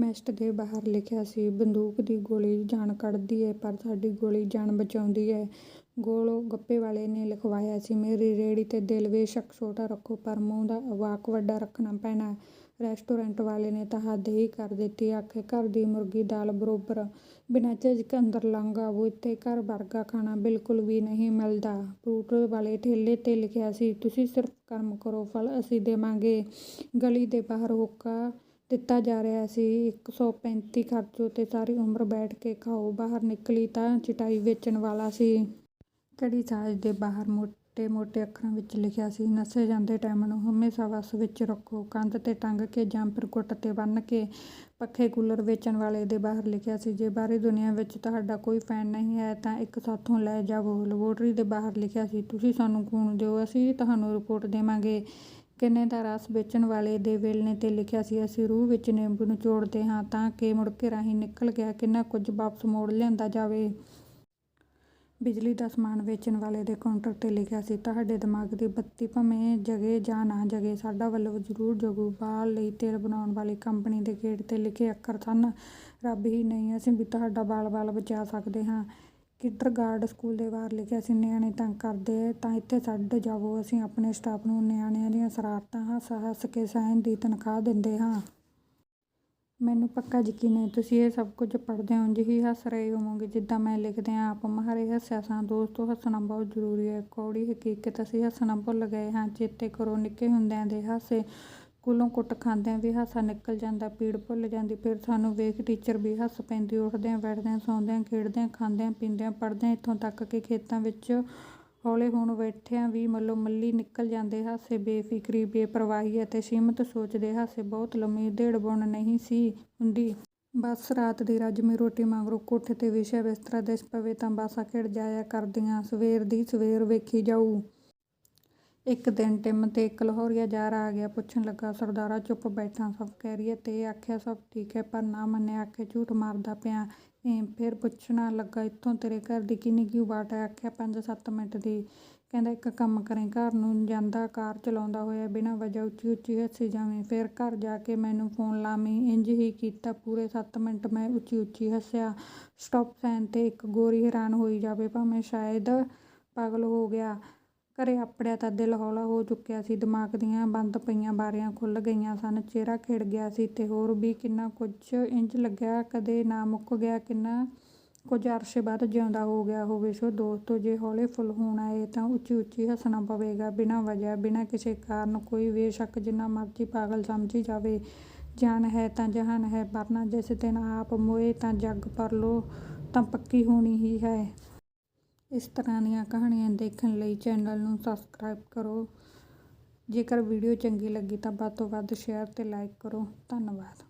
ਮੈਸਟ ਦੇ ਬਾਹਰ ਲਿਖਿਆ ਸੀ, ਬੰਦੂਕ ਦੀ ਗੋਲੀ ਜਾਨ ਕੱਢਦੀ ਏ, ਪਰ ਸਾਡੀ ਗੋਲੀ ਜਾਨ ਬਚਾਉਂਦੀ ਏ। ਗੋਲੋ ਗੱਪੇ ਵਾਲੇ ਨੇ ਲਿਖਵਾਇਆ ਸੀ, ਮੇਰੀ ਰੇਹੜੀ ਤੇ ਦਿਲ ਬੇਸ਼ੱਕ ਛੋਟਾ ਰੱਖੋ, ਪਰ ਮੂੰਹ ਦਾ ਵਾਕ ਵੱਡਾ ਰੱਖਣਾ ਪੈਣਾ। ਰੈਸਟੋਰੈਂਟ ਵਾਲੇ ਨੇ ਤਾਂ ਹੀ ਕਰ ਦਿੱਤੀ, ਆਖੇ, ਘਰ ਦੀ ਮੁਰਗੀ ਦਾਲ ਬਰੋਬਰ, ਬਿਨਾਂ ਝਿਜਕ ਅੰਦਰ ਲੰਘ ਆਵੋ, ਇੱਥੇ ਘਰ ਵਰਗਾ ਖਾਣਾ ਬਿਲਕੁਲ ਵੀ ਨਹੀਂ ਮਿਲਦਾ। ਫਰੂਟ ਵਾਲੇ ਠੇਲੇ ਤੇ ਲਿਖਿਆ ਸੀ, ਤੁਸੀਂ ਸਿਰਫ ਕਰਮ ਕਰੋ, ਫਲ ਅਸੀਂ ਦੇਵਾਂਗੇ। ਗਲੀ ਦੇ ਬਾਹਰ ਹੋਕਾ ਦਿੱਤਾ ਜਾ ਰਿਹਾ ਸੀ। ਇੱਕ ਸੌ ਪੈਂਤੀ ਖਰਚੋ ਤੇ ਸਾਰੀ ਉਮਰ ਬੈਠ ਕੇ ਖਾਓ, ਬਾਹਰ ਨਿਕਲੀ ਤਾਂ ਚਟਾਈ ਵੇਚਣ ਵਾਲਾ ਸੀ। ਕੜੀ ਸਾਜ ਦੇ ਬਾਹਰ ਮੋਟੇ ਮੋਟੇ ਅੱਖਰਾਂ ਵਿੱਚ ਲਿਖਿਆ ਸੀ, ਨੱਸੇ ਜਾਂਦੇ ਟਾਈਮ ਨੂੰ ਹਮੇਸ਼ਾ ਵੱਸ ਵਿੱਚ ਰੱਖੋ। ਕੰਧ ਤੇ ਟੰਗ ਕੇ ਜੰਪਰ ਫਿਰ ਗੁੱਟ ਤੇ ਬੰਨ੍ਹ ਕੇ ਪੱਖੇ ਕੂਲਰ ਵੇਚਣ ਵਾਲੇ ਦੇ ਬਾਹਰ ਲਿਖਿਆ ਸੀ, ਜੇ ਬਾਹਰੀ ਦੁਨੀਆ ਵਿੱਚ ਤੁਹਾਡਾ ਕੋਈ ਫੈਨ ਨਹੀਂ ਹੈ ਤਾਂ ਇੱਕ ਸਾਥੋਂ ਲੈ ਜਾਵੋ। ਲੈਬੋਰਟਰੀ ਦੇ ਬਾਹਰ ਲਿਖਿਆ ਸੀ, ਤੁਸੀਂ ਸਾਨੂੰ ਖੂਨ ਦਿਓ, ਅਸੀਂ ਤੁਹਾਨੂੰ ਰਿਪੋਰਟ ਦੇਵਾਂਗੇ। ਕਿੰਨੇ ਦਾ ਰਸ ਵੇਚਣ ਵਾਲੇ ਦੇ ਵੇਲਣੇ ਤੇ ਲਿਖਿਆ ਸੀ, ਅਸੀਂ ਰੂਹ ਵਿੱਚ ਨਿੰਬੂ ਨਿਚੋੜਦੇ ਹਾਂ ਤਾਂ ਕਿ ਮੁੜਕੇ ਰਾਹੀਂ ਨਿਕਲ ਗਿਆ ਕਿੰਨਾ ਕੁਝ ਵਾਪਸ ਮੋੜ ਲਿਆਂਦਾ ਜਾਵੇ। ਬਿਜਲੀ ਦਾ ਸਮਾਨ ਵੇਚਣ ਵਾਲੇ ਦੇ ਕਾਊਂਟਰ ਤੇ ਲਿਖਿਆ ਸੀ, ਤੁਹਾਡੇ ਦਿਮਾਗ ਦੀ ਬੱਤੀ ਭਾਵੇਂ ਜਗੇ ਜਾਂ ਨਾ ਜਗੇ, ਸਾਡਾ ਵੱਲੋਂ ਜ਼ਰੂਰ ਜਗੂ। ਬਾਲ ਲਈ ਤੇਲ ਬਣਾਉਣ ਵਾਲੀ ਕੰਪਨੀ ਦੇ ਗੇਟ ਤੇ ਲਿਖੇ ਅੱਖਰ ਸਨ, ਰੱਬ ਹੀ ਨਹੀਂ, ਅਸੀਂ ਵੀ ਤੁਹਾਡਾ ਬਾਲ ਬਾਲ ਬਚਾ ਸਕਦੇ ਹਾਂ। ਕਿੰਡਰਗਾਰਡ ਸਕੂਲ ਦੇ ਬਾਹਰ ਲਿਖਿਆ ਸੀ, ਨਿਆਣੇ ਤੰਗ ਕਰਦੇ ਤਾਂ ਇੱਥੇ ਛੱਡ ਜਾਵੋ, ਅਸੀਂ ਆਪਣੇ ਸਟਾਫ ਨੂੰ ਨਿਆਣਿਆਂ ਦੀਆਂ ਸ਼ਰਾਰਤਾਂ ਹੱਸ ਹੱਸ ਕੇ ਸਹਿਣ ਦੀ ਤਨਖਾਹ ਦਿੰਦੇ ਹਾਂ। ਮੈਨੂੰ ਪੱਕਾ ਯਕੀਨ ਹੈ ਤੁਸੀਂ ਇਹ ਸਭ ਕੁਝ ਪੜ੍ਹਦੇ ਹੋ ਜਿਹੀ ਹੱਸ ਰਹੇ ਹੋਵੋਗੇ, ਜਿੱਦਾਂ ਮੈਂ ਲਿਖਦਿਆਂ ਆਪ ਮਾਰੇ ਹੱਸਿਆ ਸਾਂ, ਦੋਸਤੋ, ਹੱਸਣਾ ਬਹੁਤ ਜ਼ਰੂਰੀ ਹੈ ਕੌੜੀ ਹਕੀਕਤ, ਅਸੀਂ ਹੱਸਣਾ ਭੁੱਲ ਗਏ ਹਾਂ, ਚੇਤੇ ਕਰੋ, ਨਿੱਕੇ ਹੁੰਦਿਆਂ ਦੇ ਹਾਸੇ ਸਕੂਲੋਂ ਕੁੱਟ ਖਾਂਦਿਆਂ ਵੀ ਹਾਸਾ ਨਿਕਲ ਜਾਂਦਾ ਪੀੜ ਭੁੱਲ ਜਾਂਦੀ, ਫਿਰ ਸਾਨੂੰ ਵੇਖ ਟੀਚਰ ਵੀ ਹੱਸ ਪੈਂਦੀ, ਉੱਠਦਿਆਂ, ਬੈਠਦਿਆਂ, ਸੌਂਦਿਆਂ, ਖੇਡਦਿਆਂ, ਖਾਂਦਿਆਂ, ਪੀਂਦਿਆਂ, ਪੜ੍ਹਦਿਆਂ, ਇੱਥੋਂ ਤੱਕ ਕਿ ਖੇਤਾਂ ਵਿੱਚ ਹੌਲੇ ਹੋਣ ਬੈਠਿਆਂ ਵੀ ਮੱਲੋ ਮੱਲੀ ਨਿਕਲ ਜਾਂਦੇ ਹਾਸੇ, ਬੇਫਿਕਰੀ, ਬੇਪਰਵਾਹੀ ਅਤੇ ਸੀਮਤ ਸੋਚ ਦੇ ਹਾਸੇ ਬਹੁਤ ਲੰਮੀ ਉਧੇੜ ਬੁਣ ਨਹੀਂ ਸੀ ਹੁੰਦੀ। ਬਸ ਰਾਤ ਦੀ ਰੱਜਮੀ ਰੋਟੀ ਮਗਰੋਂ ਕੋਠੇ ਤੇ ਵਿਸ਼ਾ ਬਿਸਤਰਾ ਦਿਸ ਪਵੇ ਤਾਂ ਬਾਸਾਂ ਖਿੜ ਜਾਇਆ ਕਰਦੀਆਂ, ਸਵੇਰ ਦੀ ਸਵੇਰ ਵੇਖੀ ਜਾਊ। ਇੱਕ ਦਿਨ ਟਿਮ ਤੇ ਇੱਕ ਲਾਹੌਰੀਆ ਯਾਰ ਆ ਗਿਆ। ਪੁੱਛਣ ਲੱਗਾ, ਸਰਦਾਰਾ, ਚੁੱਪ ਬੈਠਾ ਸਭ ਕਹਿ ਰਹੀ ਹੈ ਤੇ ਆਖਿਆ, ਸਭ ਠੀਕ ਹੈ, ਪਰ ਨਾ ਮੰਨਿਆ, ਆਖੇ ਝੂਠ ਮਾਰਦਾ ਪਿਆ ਏਂ ਫਿਰ ਪੁੱਛਣਾ ਲੱਗਾ, ਇੱਥੋਂ ਤੇਰੇ ਘਰ ਦੀ ਕਿੰਨੀ ਕੁ ਬਾਟ ਹੈ? ਆਖਿਆ ਪੰਜ ਸੱਤ ਮਿੰਟ ਦੀ। ਕਹਿੰਦਾ, ਇੱਕ ਕੰਮ ਕਰੇ, ਘਰ ਨੂੰ ਜਾਂਦਾ, ਕਾਰ ਚਲਾਉਂਦਾ ਹੋਇਆ ਬਿਨਾਂ ਵਜ੍ਹਾ ਉੱਚੀ ਉੱਚੀ ਹੱਸੀ ਜਾਵੇਂ। ਫਿਰ ਘਰ ਜਾ ਕੇ ਮੈਨੂੰ ਫੋਨ ਲਾਵੀਂ। ਇੰਜ ਹੀ ਕੀਤਾ, ਪੂਰੇ ਸੱਤ ਮਿੰਟ ਮੈਂ ਉੱਚੀ ਉੱਚੀ ਹੱਸਿਆ। ਸਟਾਪ ਸਾਈਨ ਤੇ ਇੱਕ ਗੋਰੀ ਹੈਰਾਨ ਹੋਈ ਜਾਵੇ, ਭਾਵੇਂ ਸ਼ਾਇਦ ਪਾਗਲ ਹੋ ਗਿਆ। ਘਰੇ ਆਪੜਿਆ ਤਾਂ ਦਿਲ ਹੌਲਾ ਹੋ ਚੁੱਕਿਆ ਸੀ, ਦਿਮਾਗ ਦੀਆਂ ਬੰਦ ਪਈਆਂ ਬਾਰੀਆਂ ਖੁੱਲ੍ਹ ਗਈਆਂ ਸਨ, ਚਿਹਰਾ ਖਿੜ ਗਿਆ ਸੀ ਤੇ ਹੋਰ ਵੀ ਕਿੰਨਾ ਕੁਝ ਇੰਜ ਲੱਗਿਆ, ਕਦੇ ਨਾ ਮੁੱਕ ਗਿਆ, ਕਿੰਨਾ ਕੁਝ ਅਰਸੇ ਬਾਅਦ ਜਿਉਂਦਾ ਹੋ ਗਿਆ ਹੋਵੇ। ਸੋ ਦੋਸਤੋ, ਜੇ ਹੌਲੇ ਫੁੱਲ ਹੋਣਾ ਏ ਤਾਂ ਉੱਚੀ ਉੱਚੀ ਹੱਸਣਾ ਪਵੇਗਾ, ਬਿਨਾਂ ਵਜ੍ਹਾ, ਬਿਨਾਂ ਕਿਸੇ ਕਾਰਨ, ਕੋਈ ਬੇਸ਼ੱਕ ਜਿੰਨਾ ਮਰਜ਼ੀ ਪਾਗਲ ਸਮਝੀ ਜਾਵੇ। ਜਾਨ ਹੈ ਤਾਂ ਜਹਾਨ ਹੈ ਵਰਨਾ ਜਿਸ ਦਿਨ ਆਪ ਮੋਏ ਤਾਂ ਜੱਗ ਪਰਲੋ ਤਾਂ ਪੱਕੀ ਹੋਣੀ ਹੀ ਹੈ। ਇਸ ਤਰ੍ਹਾਂ ਦੀਆਂ ਕਹਾਣੀਆਂ ਦੇਖਣ ਲਈ ਚੈਨਲ ਨੂੰ ਸਬਸਕ੍ਰਾਈਬ ਕਰੋ। ਜੇਕਰ ਵੀਡੀਓ ਚੰਗੀ ਲੱਗੀ ਤਾਂ ਵੱਧ ਤੋਂ ਵੱਧ ਸ਼ੇਅਰ ਅਤੇ ਲਾਈਕ ਕਰੋ। ਧੰਨਵਾਦ।